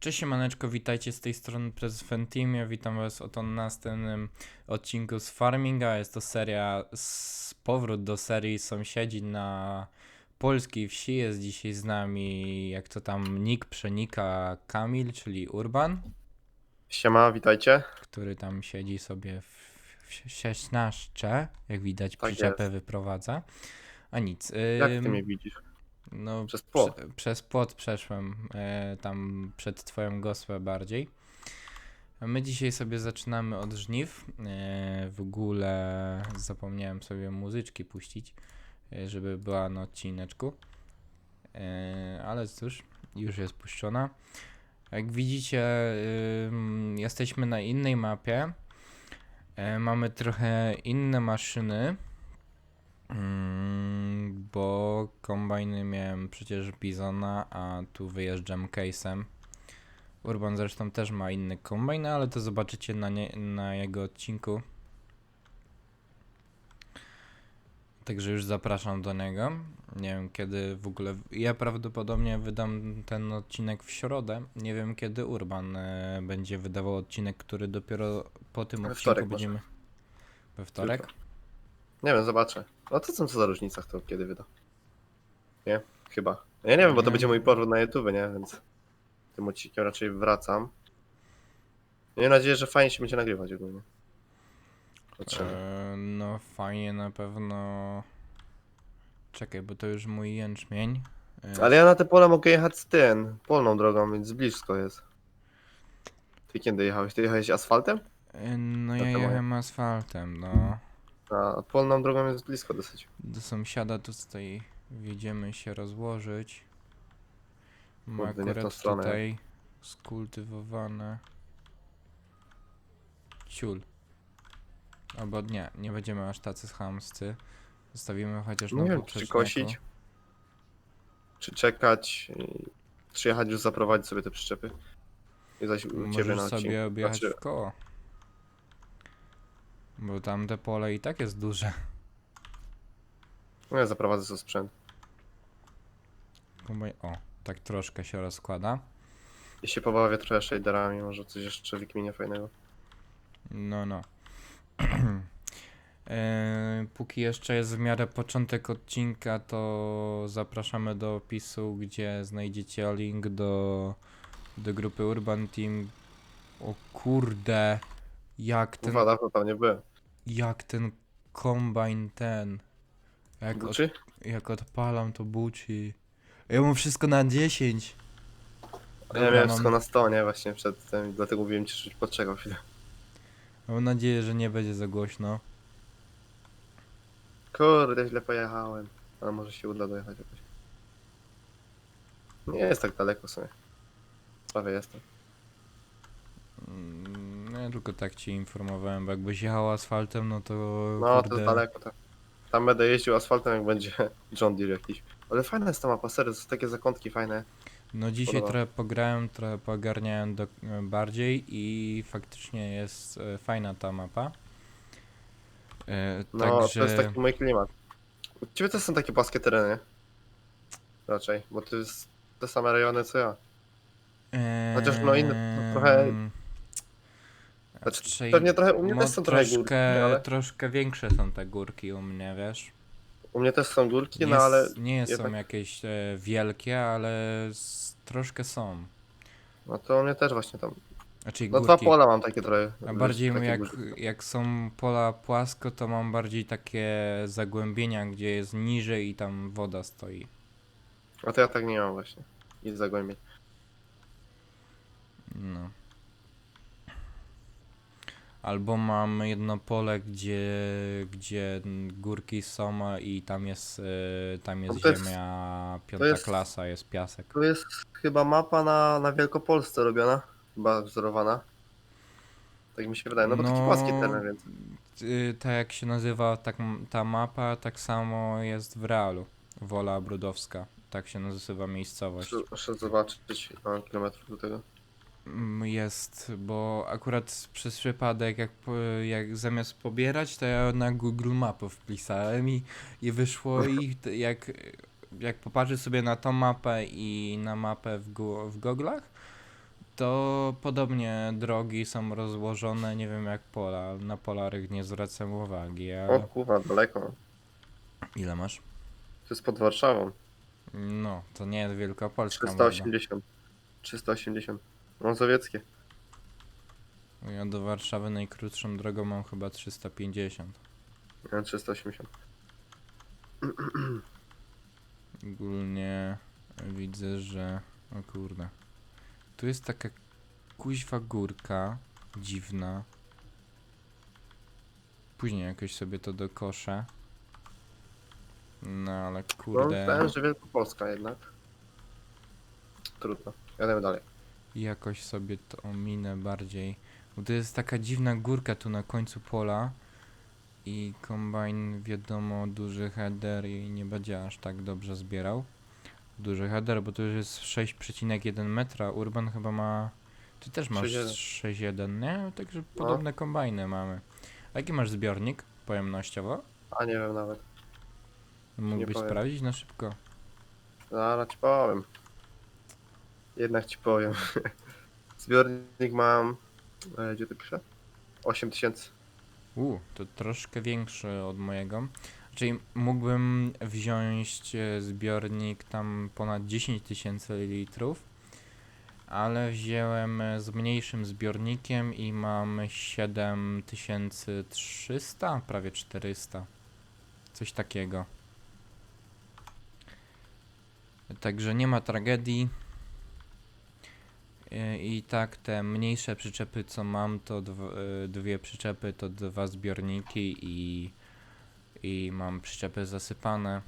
Cześć Maneczko, witajcie z tej strony przez Fentimie. Witam Was oto na następnym odcinku z Farminga. Jest to seria, z powrót do serii Sąsiedzi na polskiej wsi. Jest dzisiaj z nami, jak to tam, Nick przenika Kamil, czyli Urban, Siema, witajcie. który tam siedzi sobie w, w sieśnaszcze, jak widać Tak przyczepę wyprowadza. A nic. Jak ty ym, mnie widzisz? No, Przez płot. Prze, przez płot przeszłem, e, tam przed twoją gosłę bardziej. My dzisiaj sobie zaczynamy od żniw. E, w ogóle zapomniałem sobie muzyczki puścić, e, żeby była na odcineczku. E, ale cóż, już jest puszczona. Jak widzicie, jesteśmy na innej mapie. E, mamy trochę inne maszyny. Mm, bo kombajny miałem przecież Bizona, a tu wyjeżdżam case'em. Urban zresztą też ma inny kombajn, ale to zobaczycie na, nie, na jego odcinku. Także już zapraszam do niego. Nie wiem kiedy w ogóle. Ja prawdopodobnie wydam ten odcinek w środę. Nie wiem kiedy Urban e, będzie wydawał odcinek, który dopiero po tym We odcinku wtorek może. będziemy. We wtorek? Jutro. Nie wiem, zobaczę. No to co co za różnica, kto kiedy wyda. Nie? Chyba. Ja nie wiem, bo to będzie mój powrót na YouTube, nie? Więc tym odcinkiem raczej wracam. Mieję nadzieję, że fajnie się będzie nagrywać ogólnie. Patrzymy. E, no fajnie na pewno. Czekaj, bo to już mój jęczmień. E, Ale ja na te pola mogę jechać z tym, polną drogą, więc blisko jest. Ty kiedy jechałeś? Ty jechałeś asfaltem? e, no ja to moje. jechałem asfaltem, no. A polną drogą jest blisko dosyć. Do sąsiada tutaj wjedziemy się rozłożyć. Ma Kurde, nie w tą akurat stronę. tutaj skultywowane ciul. Albo nie, nie będziemy aż tacy chamscy. Zostawimy chociaż Nie na wiem, czy poprzeczniaku. kosić, czy czekać, i- czy jechać już zaprowadzić sobie te przyczepy. I zaś u ciebie Możesz na odcinku. sobie objechać Znaczy, w koło. Bo tamte pole i tak jest duże. no ja zaprowadzę sobie sprzęt. Kombaj- O, tak troszkę się rozkłada. I się pobawię trochę shaderami, może coś jeszcze wykminie fajnego. No, no. E, Póki jeszcze jest w miarę początek odcinka, to zapraszamy do opisu, gdzie znajdziecie link do, do grupy Urban Team. O kurde, jak ten, Kurwa, dawno tam nie byłem. jak ten kombajn ten. Jak, od, Gucci? jak odpalam to buci. Ja mam wszystko na 10. Ja Dobra, miałem mam- wszystko na 100, nie? Właśnie przed tym, dlatego mówiłem ci, żebyś poczekał chwilę. Mam nadzieję, że nie będzie za głośno. Kurde, źle pojechałem. Ale może się uda dojechać jakoś. Nie jest tak daleko w sumie. Prawie jestem. Mm, Ja tylko tak cię informowałem, bo jakbyś jechał asfaltem, no to No, to kurde, jest daleko, tak. Tam będę jeździł asfaltem, jak będzie John Deere jakiś. Ale fajna jest ta mapa, serio, to są takie zakątki fajne. No dzisiaj podoba. trochę pograłem, trochę pogarniałem do, e, bardziej i faktycznie jest e, fajna ta mapa. E, No, to jest taki mój klimat. U ciebie też są takie płaskie tereny. Raczej, bo to jest te same rejony co ja. chociaż no inne, to trochę- em, Znaczy, raczej- pewnie trochę, u mnie no, też są trochę górki, troszkę, ale troszkę większe są te górki u mnie, wiesz? u mnie też są górki, Nie, no ale s- nie są jednak- jakieś e, wielkie, ale s- troszkę są. no to u mnie też właśnie tam. Znaczy No dwa górki. pola mam takie trochę. A bardziej takie jak, górki. jak są pola płasko, to mam bardziej takie zagłębienia, gdzie jest niżej i tam woda stoi. A to ja tak nie mam właśnie. I zagłębień. No. Albo mam jedno pole, gdzie, gdzie górki są i tam jest, e, tam jest to jest- ziemia piąta jest- klasa, jest piasek. Tu jest chyba mapa na, na Wielkopolsce robiona. Chyba wzorowana. Tak mi się wydaje, no bo taki No, płaski teren, więc. Y, Tak jak się nazywa tak, m- ta mapa, tak samo jest w realu. Wola Brudowska. Tak się nazywa miejscowość. Muszę, muszę zobaczyć ile kilometrów do tego. Jest, bo akurat przez przypadek, jak, jak zamiast pobierać, to ja na Google Mapy wpisałem i, i wyszło i jak, jak popatrzę sobie na tą mapę i na mapę w, w goglach, To podobnie drogi są rozłożone, nie wiem jak pola. Na polarych nie zwracam uwagi, O ale kurwa, daleko. ile masz? To jest pod Warszawą. No, to nie jest Wielkopolska. mordo. 380. 380. Mazowieckie. Ja do Warszawy najkrótszą drogą mam chyba 350. Ja 380. Ogólnie widzę, że... O kurde. Tu jest taka kuźwa górka dziwna. Później jakoś sobie to dokoszę. No ale No, kurde, myślałem, że Wielkopolska jednak. Trudno. Jademy dalej. Jakoś sobie to ominę bardziej. Bo to jest taka dziwna górka tu na końcu pola. I kombajn wiadomo duży header i nie będzie aż tak dobrze zbierał. Duży header, bo to już jest 6,1 metra. Urban chyba ma. Ty też masz 6,1. 6,1, nie? Także No. podobne kombajny mamy. A jaki masz zbiornik pojemnościowo? A nie wiem nawet. Mógłbyś powiem. sprawdzić na szybko. Zaraz ci powiem. Jednak ci powiem. Zbiornik mam. E, gdzie to pisze? 8000. U, to troszkę większy od mojego. Czyli mógłbym wziąć e, zbiornik tam ponad 10 tysięcy litrów, ale wziąłem e, z mniejszym zbiornikiem i mam 7300, prawie 400. Coś takiego. Także nie ma tragedii. E, I tak te mniejsze przyczepy co mam to dw- e, dwie przyczepy to dwa zbiorniki i, i mam przyczepy zasypane.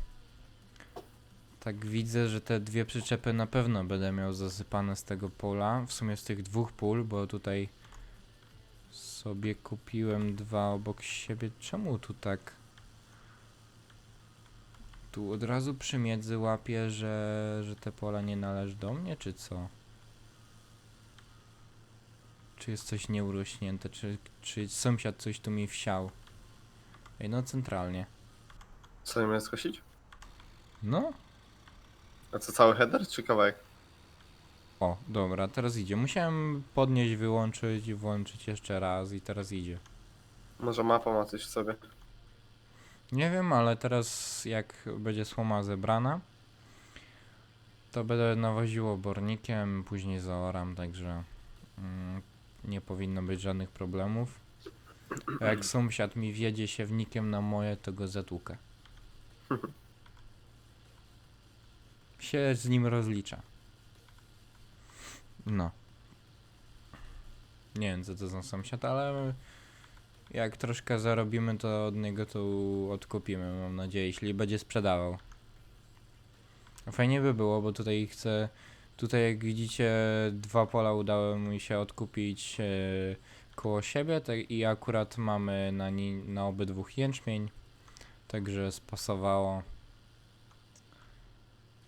Tak widzę, że te dwie przyczepy na pewno będę miał zasypane z tego pola. W sumie z tych dwóch pól, bo tutaj sobie kupiłem dwa obok siebie. Czemu tu tak? Tu od razu przy miedzy łapię, że, że te pola nie należy do mnie, czy co? Czy jest coś nieurośnięte? Czy, czy sąsiad coś tu mi wsiał? Ej, no centralnie. Co nie miałem skosić? No. A co, cały header czy kawałek? O, dobra, teraz idzie. Musiałem podnieść, wyłączyć, włączyć jeszcze raz i teraz idzie. Może mapa ma coś w sobie. Nie wiem, ale teraz jak będzie słoma zebrana, to będę nawoził obornikiem, później zaoram, także mm, nie powinno być żadnych problemów. A jak sąsiad mi wiedzie siewnikiem na moje, to go zatłukę. Się z nim rozlicza. No. Nie wiem co to za sąsiad, ale jak troszkę zarobimy, to od niego to odkupimy, mam nadzieję, jeśli będzie sprzedawał. Fajnie by było, bo tutaj chcę. Tutaj, jak widzicie, dwa pola udało mi się odkupić e, koło siebie tak, i akurat mamy na, ni, na obydwu jęczmień. Także spasowało.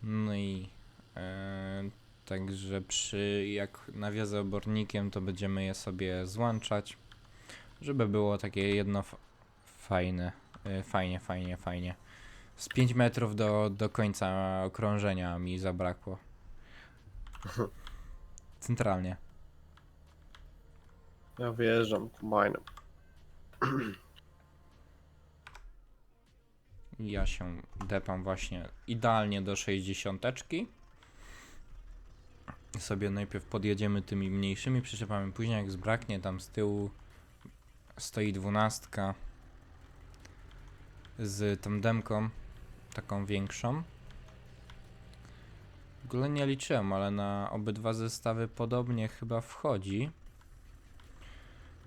No i e, także przy jak nawiozę obornikiem, to będziemy je sobie złączać żeby było takie jedno fajne, y, fajnie, fajnie, fajnie. Z 5 metrów do, do końca okrążenia mi zabrakło. Centralnie. Ja wyjeżdżam kombajnem. Ja się depam właśnie idealnie do 60. Sobie najpierw podjedziemy tymi mniejszymi przyczepami, później jak zbraknie tam z tyłu stoi dwunastka z tandemką, taką większą. Ogóle nie liczyłem, ale na obydwa zestawy podobnie chyba wchodzi.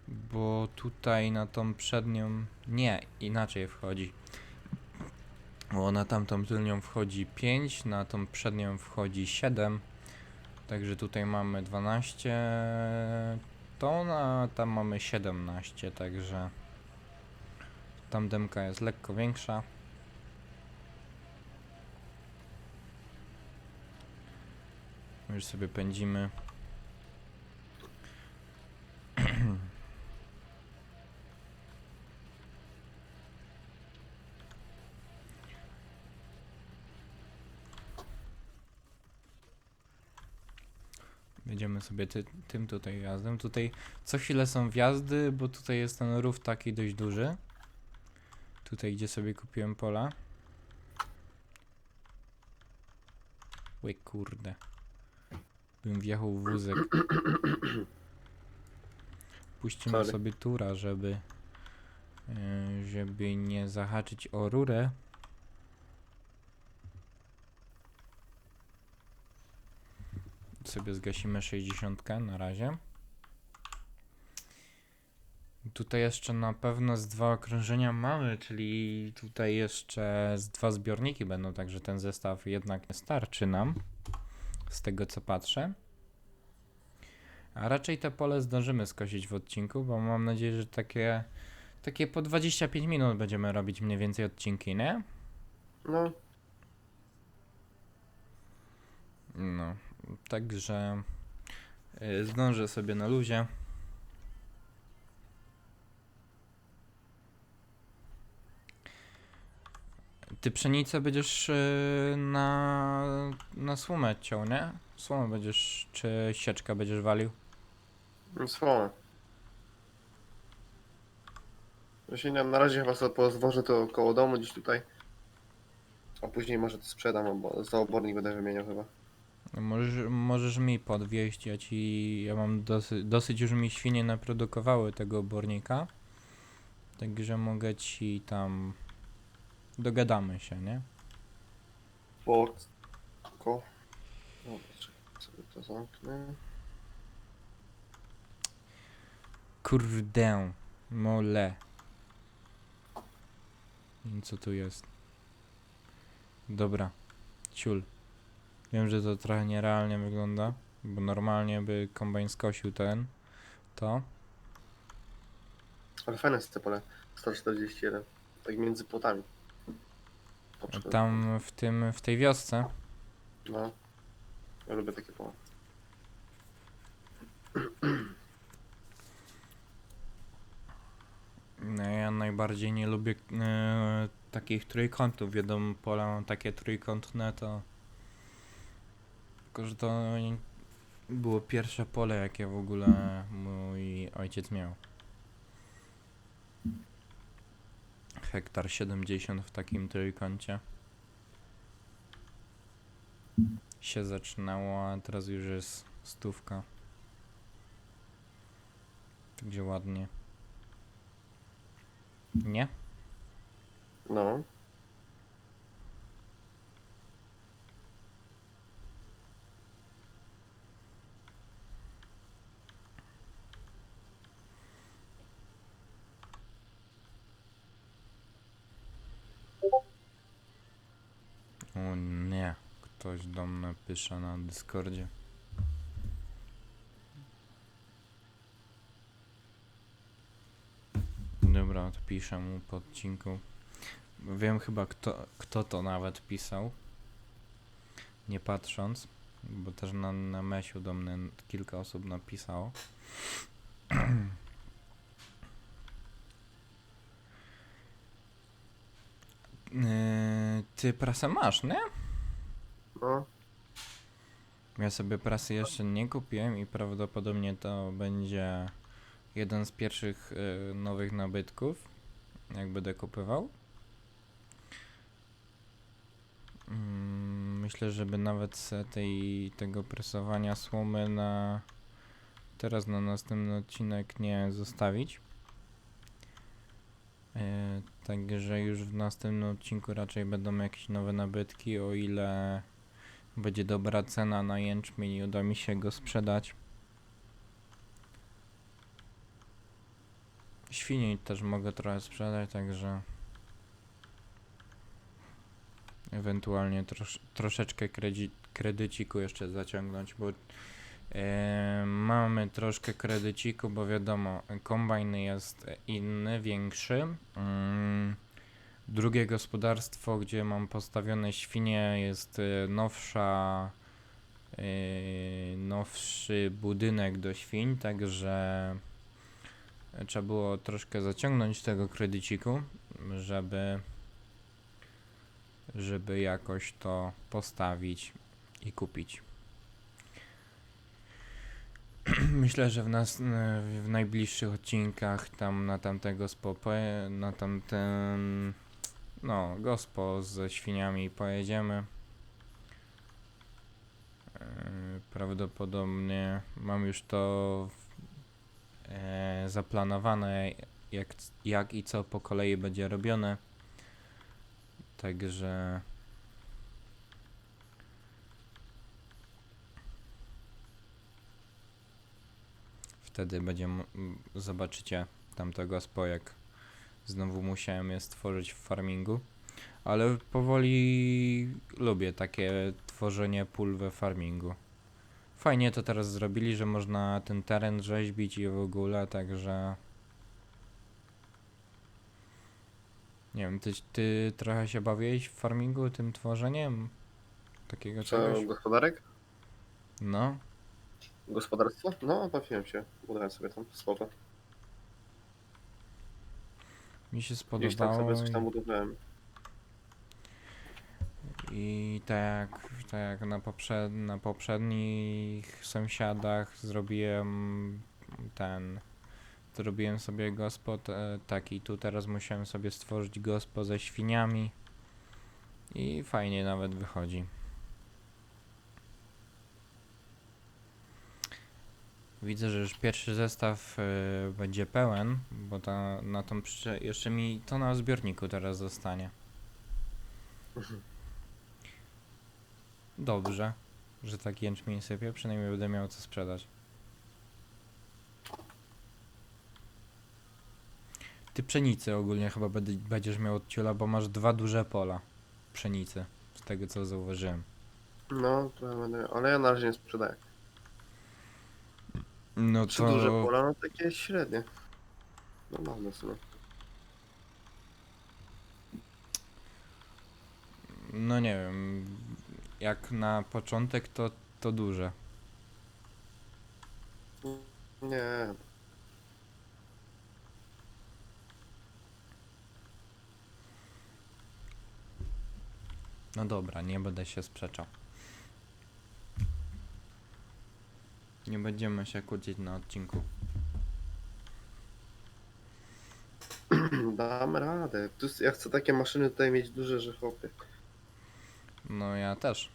Bo tutaj na tą przednią. Nie, inaczej wchodzi. Bo na tamtą tylnią wchodzi 5, na tą przednią wchodzi 7. Także tutaj mamy 12 ton, a tam mamy 17, także tam demka jest lekko większa. Już sobie pędzimy. Będziemy sobie ty, tym tutaj wjazdem. Tutaj co chwilę są wjazdy, bo tutaj jest ten rów taki dość duży. Tutaj, gdzie sobie kupiłem pola. Ły kurde. Bym wjechał w wózek. Puścimy Sorry. sobie tura, żeby e, żeby nie zahaczyć o rurę. Sobie zgasimy 60 na razie. Tutaj jeszcze na pewno z dwa okrążenia mamy, czyli tutaj jeszcze z dwa zbiorniki będą, także ten zestaw jednak nie starczy nam, z tego co patrzę. A raczej te pole zdążymy skosić w odcinku, bo mam nadzieję, że takie, takie po 25 minut będziemy robić mniej więcej odcinki, nie? No, No, także y, zdążę sobie na luzie. Ty pszenicę będziesz y, na, na słomę ciął, nie? Słomę będziesz, czy sieczka będziesz walił? słomę. Właśnie nie, na razie chyba sobie pozwożę to koło domu gdzieś tutaj. A później może to sprzedam, bo za obornik będę wymieniał chyba. No, Możesz, możesz mi podwieźć, ja ci, ja mam dosyć, dosyć już mi świnie naprodukowały tego obornika. Także mogę ci tam, dogadamy się, nie? Spoko. Dobra, czekaj, sobie to zamknę. Kurde, mole. Co tu jest? Dobra, ciul. Wiem, że to trochę nierealnie wygląda, bo normalnie by kombajn skosił ten, to. Ale fajne jest te pole. 141. Tak między płotami. Poczekaj. Tam w tym, w tej wiosce. No. Ja lubię takie pola. No, ja najbardziej nie lubię e, takich trójkątów. Wiadomo, pola mam takie trójkątne, to. Tylko, że to było pierwsze pole, jakie w ogóle mój ojciec miał. Hektar 70 w takim trójkącie. Się zaczynało, a teraz już jest stówka. Także ładnie. Nie? No. O nie, ktoś do mnie pisze na Discordzie. Dobra, odpiszę mu po odcinku. Wiem chyba kto, kto to nawet pisał. Nie patrząc, bo też na, na mesiu do mnie kilka osób napisało. Yy, ty prasę masz, nie? No. Ja sobie prasy jeszcze nie kupiłem i prawdopodobnie to będzie jeden z pierwszych y, nowych nabytków, jak będę kupywał. Mm, Myślę, żeby nawet se tej, tego presowania słomy na teraz na następny odcinek nie zostawić. E, Także już w następnym odcinku raczej będą jakieś nowe nabytki, o ile będzie dobra cena na jęczmień i uda mi się go sprzedać. Świni też mogę trochę sprzedać, także ewentualnie trosz, troszeczkę kredyciku jeszcze zaciągnąć, bo mamy troszkę kredyciku, bo wiadomo, kombajn jest inny, większy. Mm, Drugie gospodarstwo, gdzie mam postawione świnie, jest e, nowsza, e, nowszy budynek do świń, także trzeba było troszkę zaciągnąć tego kredyciku, żeby, żeby jakoś to postawić i kupić. Myślę, że w, nas, w najbliższych odcinkach tam na tamtego spo, poje, na tamten, no, gospo ze świniami pojedziemy. Yy, Prawdopodobnie mam już to e, zaplanowane, jak, jak i co po kolei będzie robione. Także. Wtedy będziemy, zobaczycie tamtego spo, jak znowu musiałem je stworzyć w farmingu. Ale powoli lubię takie tworzenie pól we farmingu. Fajnie to teraz zrobili, że można ten teren rzeźbić i w ogóle, także... Nie wiem, ty, ty trochę się bawiłeś w farmingu tym tworzeniem? Takiego Co, czegoś? gospodarek? No, Gospodarstwo? No, bawiłem się. Budowałem sobie tam spoko. mi się Gdzieś tam spodobało sobie coś tam budowałem. i tak, jak- tak jak na, poprzed, na poprzednich sąsiadach zrobiłem ten... Zrobiłem sobie gospod e, taki, tu teraz musiałem sobie stworzyć gospo ze świniami i fajnie nawet wychodzi. Widzę, że już pierwszy zestaw e, będzie pełen, bo ta, na tą przycze- jeszcze mi to na zbiorniku teraz zostanie. Dobrze, że tak jęczmień sypie, przynajmniej będę miał co sprzedać. Ty pszenicy ogólnie chyba będziesz miał od ciula, bo masz dwa duże pola pszenicy, z tego co zauważyłem. No, to będę, ale ja na razie nie sprzedaję. No to... duże pola, no takie średnie. No mamy w sumie. No nie wiem, jak na początek to, to duże. Nie, No dobra, nie będę się sprzeczał. Nie będziemy się kłócić na odcinku. damy radę. Tu, ja chcę takie maszyny tutaj mieć duże, że chłopie. No ja też.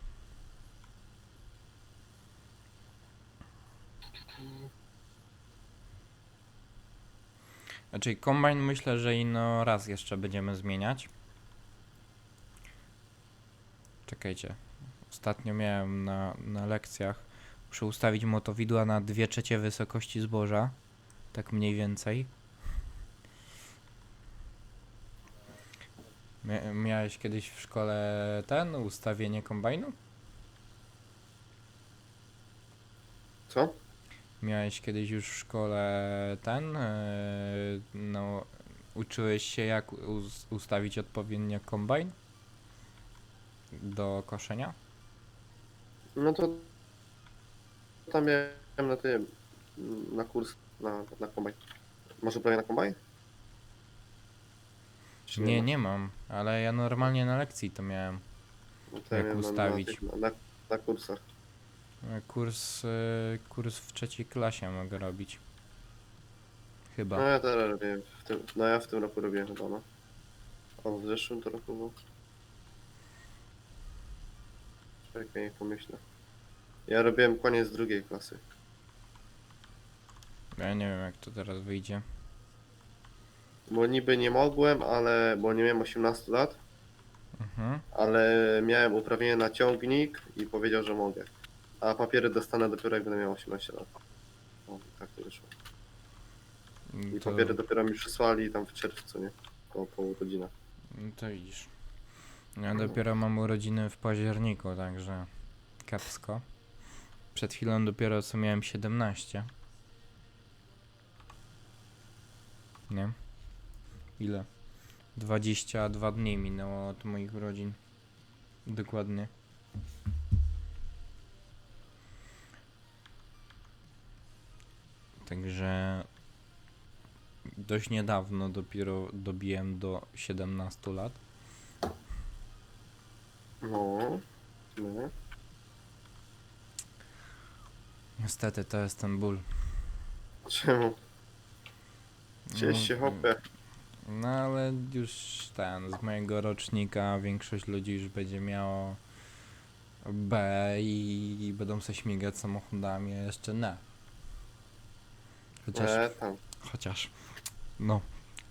Znaczy kombajn myślę, że ino raz jeszcze będziemy zmieniać. Czekajcie. Ostatnio miałem na, na lekcjach muszę ustawić motowidła na 2 trzecie wysokości zboża. Tak mniej więcej. Mia- miałeś kiedyś w szkole ten ustawienie kombajnu? Co? Miałeś kiedyś już w szkole ten, e, no, uczyłeś się jak us- ustawić odpowiednio kombajn do koszenia? No to tam miałem na tym, na kurs, na, na kombajn. Może prawie na kombajn? Czy Nie, ma? nie mam, ale ja normalnie na lekcji to miałem. No to ja jak miałem ustawić. Na, na, na, na kursach. Kurs, e, kurs w trzeciej klasie mogę robić. No Chyba. ja teraz robię, w tym, no ja w tym roku robię chyba, no. A w zeszłym to roku było. Czekaj, niech pomyślę. Ja robiłem koniec drugiej klasy. Ja nie wiem jak to teraz wyjdzie. Bo niby nie mogłem, ale, bo nie miałem 18 lat, Mhm. ale miałem uprawnienie na ciągnik i powiedział, że mogę. A papiery dostanę dopiero jak będę miał 18 lat. O, tak to wyszło. I To, papiery dopiero mi przysłali tam w czerwcu, nie? Po, po urodzinach. no to widzisz. Ja dopiero mam urodziny w październiku, także kiepsko. Przed chwilą dopiero co miałem 17. Nie? Ile? 22 dni minęło od moich urodzin. Dokładnie. Także dość niedawno dopiero dobiłem do 17 lat. No. no. Niestety to jest ten ból. Czemu? Cieś się, hopie. No ale już ten, z mojego rocznika większość ludzi już będzie miało B i, i będą se śmigać samochodami, a jeszcze nie. Chociaż, Nie, tam. chociaż, no,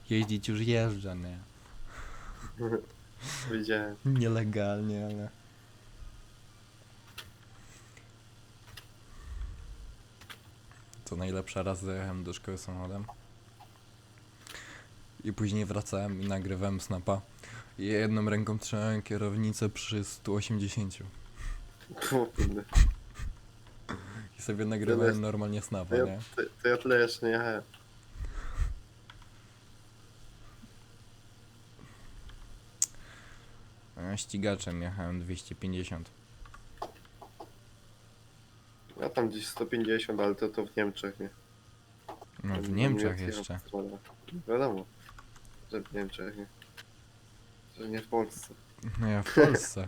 jeździć już jeżdżę, nie? Widziałem. Nielegalnie, ale... To najlepsza raz zajechałem do szkoły samochodem. I później wracałem i nagrywałem snapa. I jedną ręką trzymałem kierownicę przy 180. O kurde. I sobie nagrywałem normalnie To snapa, ja, nie? to, to ja tyle jeszcze nie jechałem. A ścigaczem jechałem 250. Ja tam gdzieś 150, ale to, to w Niemczech, nie? No w Nie Niemczech jeszcze. Wiadomo, że w Niemczech, nie? Że nie w Polsce. No ja w Polsce.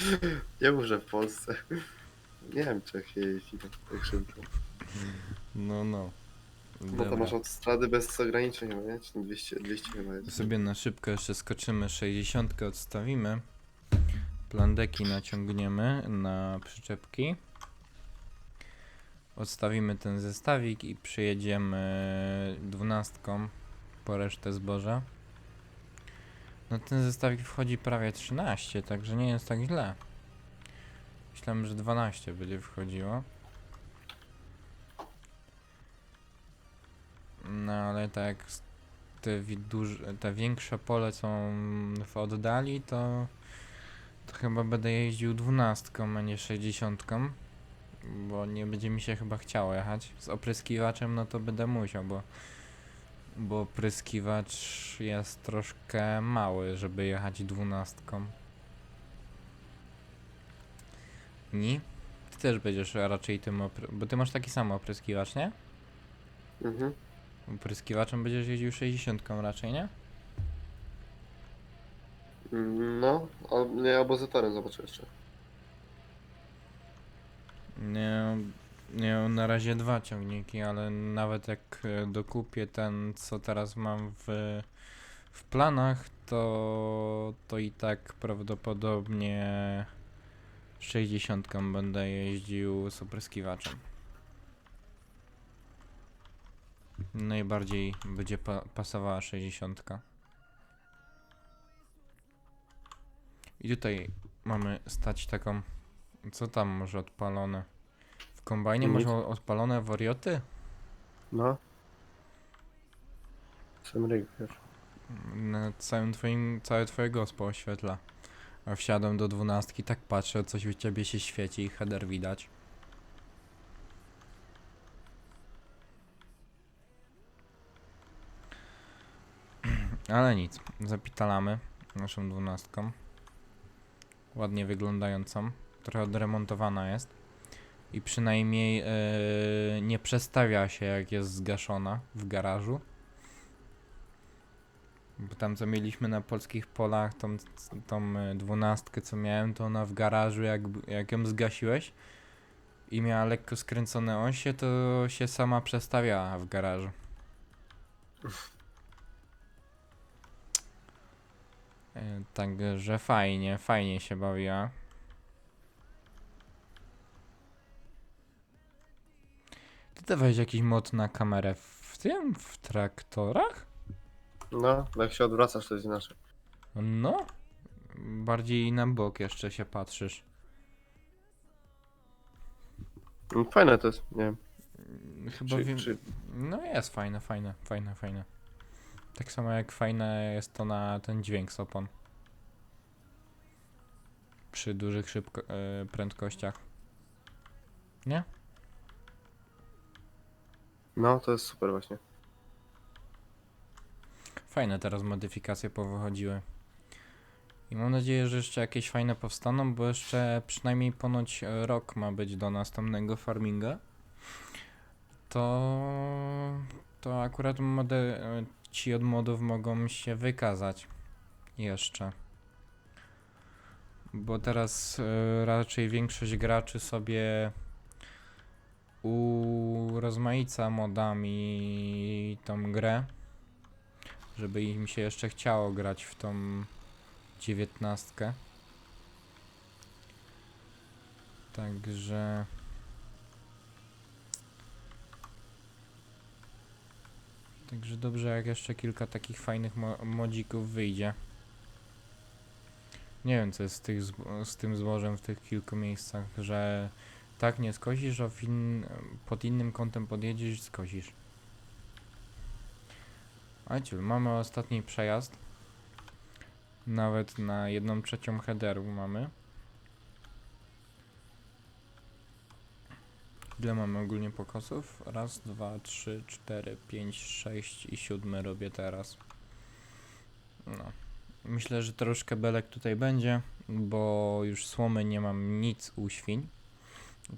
Nie że w Polsce. W Niemczech jeździ tak, tak szybko. No, no. Bo to Dobra. masz autostrady bez ograniczeń, chyba, nie? Czy tam 200, 200 chyba jest. Sobie na szybko jeszcze skoczymy, 60 odstawimy. Plandeki naciągniemy na przyczepki. Odstawimy ten zestawik i przyjedziemy dwunastką po resztę zboża. No ten zestawik wchodzi prawie 13, także nie jest tak źle. Myślałem, że 12 będzie wchodziło. No ale tak te, te większe pole są w oddali, to, to chyba będę jeździł dwunastką, a nie sześćdziesiątką, bo nie będzie mi się chyba chciało jechać. Z opryskiwaczem no to będę musiał, bo, bo opryskiwacz jest troszkę mały, żeby jechać dwunastką. Nie? Ty też będziesz raczej tym, opry- bo ty masz taki sam opryskiwacz, nie? Mhm. Opryskiwaczem będziesz jeździł 60 raczej, nie? Mm, No, al, nie, albo zetorem zobaczę jeszcze. Nie, nie, na razie dwa ciągniki, ale nawet jak e, dokupię ten, co teraz mam w, w planach, to, to i tak prawdopodobnie 60 będę jeździł z opryskiwaczem. Najbardziej będzie pa pasowała 60. I tutaj mamy stać taką. Co tam może odpalone? W kombajnie Nic. może odpalone warioty? No. Sam rig, wiesz. Na całym twoim, całe twoje gospo oświetla. A wsiadam do dwunastki, tak patrzę, coś u ciebie się świeci i header widać. Ale nic, zapitalamy naszą dwunastką. Ładnie wyglądającą. Trochę odremontowana jest. I przynajmniej e, nie przestawia się jak jest zgaszona w garażu. Bo tam co mieliśmy na polskich polach, tą, tą e, dwunastkę co miałem, to ona w garażu jak, jak ją zgasiłeś i miała lekko skręcone osie, to się sama przestawiała w garażu. E, Także fajnie, fajnie się bawiła. Ty dawałeś jakiś mod na kamerę w tym, w traktorach? No, jak się odwracasz, to jest inaczej. No, bardziej na bok jeszcze się patrzysz. Mm, Fajne to jest, nie wiem. Chyba Czy, wiem. czy, No jest fajne, fajne, fajne, fajne. Tak samo jak fajne jest to na ten dźwięk z opon. Przy dużych szybko, e, prędkościach. Nie? No, to jest super właśnie. Fajne teraz modyfikacje powychodziły. I mam nadzieję, że jeszcze jakieś fajne powstaną, bo jeszcze przynajmniej ponoć e, rok ma być do następnego farminga. To, to akurat mody, e, ci od modów mogą się wykazać jeszcze. Bo teraz e, raczej większość graczy sobie urozmaica modami tą grę, żeby im się jeszcze chciało grać w tą dziewiętnastkę. Także... Także dobrze, jak jeszcze kilka takich fajnych mo modzików wyjdzie. Nie wiem, co jest z, tych z tym zbożem w tych kilku miejscach, że tak nie skosisz, a in pod innym kątem podjedziesz i skosisz. A ciul, mamy ostatni przejazd. Nawet na jedną trzecią headeru mamy. Ile mamy ogólnie pokosów? Raz, dwa, trzy, cztery, pięć, sześć i siódmy robię teraz. No. Myślę, że troszkę belek tutaj będzie, bo już słomy nie mam nic u świń.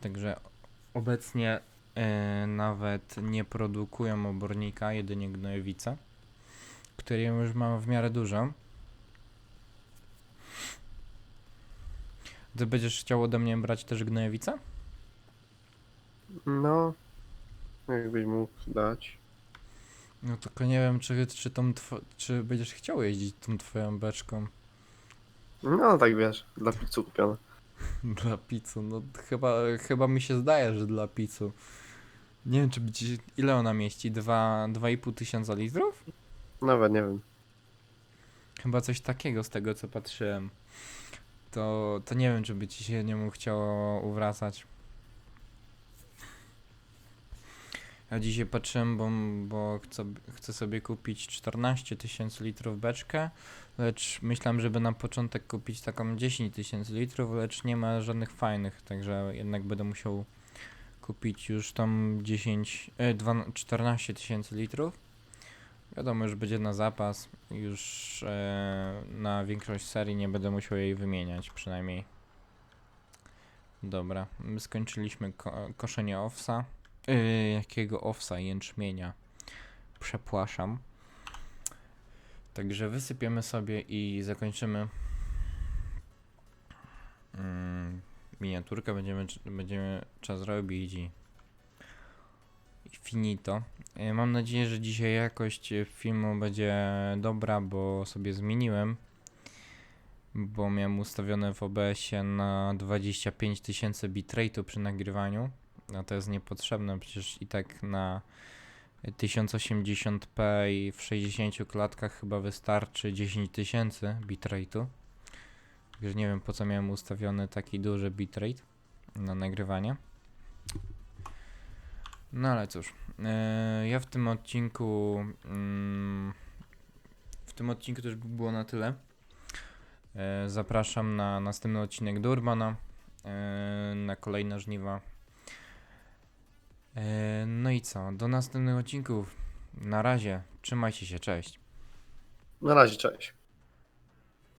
Także obecnie e, nawet nie produkują obornika, jedynie gnojowica, której już mam w miarę dużo. Ty będziesz chciał ode mnie brać też gnojowicę? No, jakbyś mógł dać. No tylko nie wiem, czy, czy, tą czy będziesz chciał jeździć tą twoją beczką No, tak wiesz, dla pizzu kupione. dla pizzu. No chyba, chyba mi się zdaje, że dla pizzu. Nie wiem, czy będzie, ile ona mieści? Dwa- 2,5 tysiąca litrów? Nawet nie wiem. Chyba coś takiego z tego, co patrzyłem. To, to nie wiem, czy by ci się niemu chciało uwracać. Ja dzisiaj patrzyłem, bo, bo chcę, chcę sobie kupić 14 tysięcy litrów beczkę, lecz myślałem, żeby na początek kupić taką 10 tysięcy litrów, lecz nie ma żadnych fajnych, także jednak będę musiał kupić już tą 10, e, 12, 14 tysięcy litrów. Wiadomo, już będzie na zapas, już e, na większość serii nie będę musiał jej wymieniać przynajmniej. Dobra, my skończyliśmy ko koszenie owsa. Yy, jakiego owsa? Jęczmienia. Przepłaszam. Także wysypiemy sobie i zakończymy mm, miniaturkę. Będziemy, będziemy czas robić i i finito. E, Mam nadzieję, że dzisiaj jakość e, filmu będzie dobra, bo sobie zmieniłem. Bo miałem ustawione w OBS-ie na 25 tysięcy bitrate'u przy nagrywaniu. A to jest niepotrzebne, przecież i tak na 1080p i w 60 klatkach chyba wystarczy 10 tysięcy bitrate'u. Także nie wiem po co miałem ustawiony taki duży bitrate na nagrywanie. No ale cóż, e, ja w tym odcinku mm, w tym odcinku już by było na tyle. E, zapraszam na następny odcinek do Urbana, e, na kolejne żniwa. E, no i co, do następnych odcinków. Na razie, trzymajcie się, cześć. Na razie, cześć.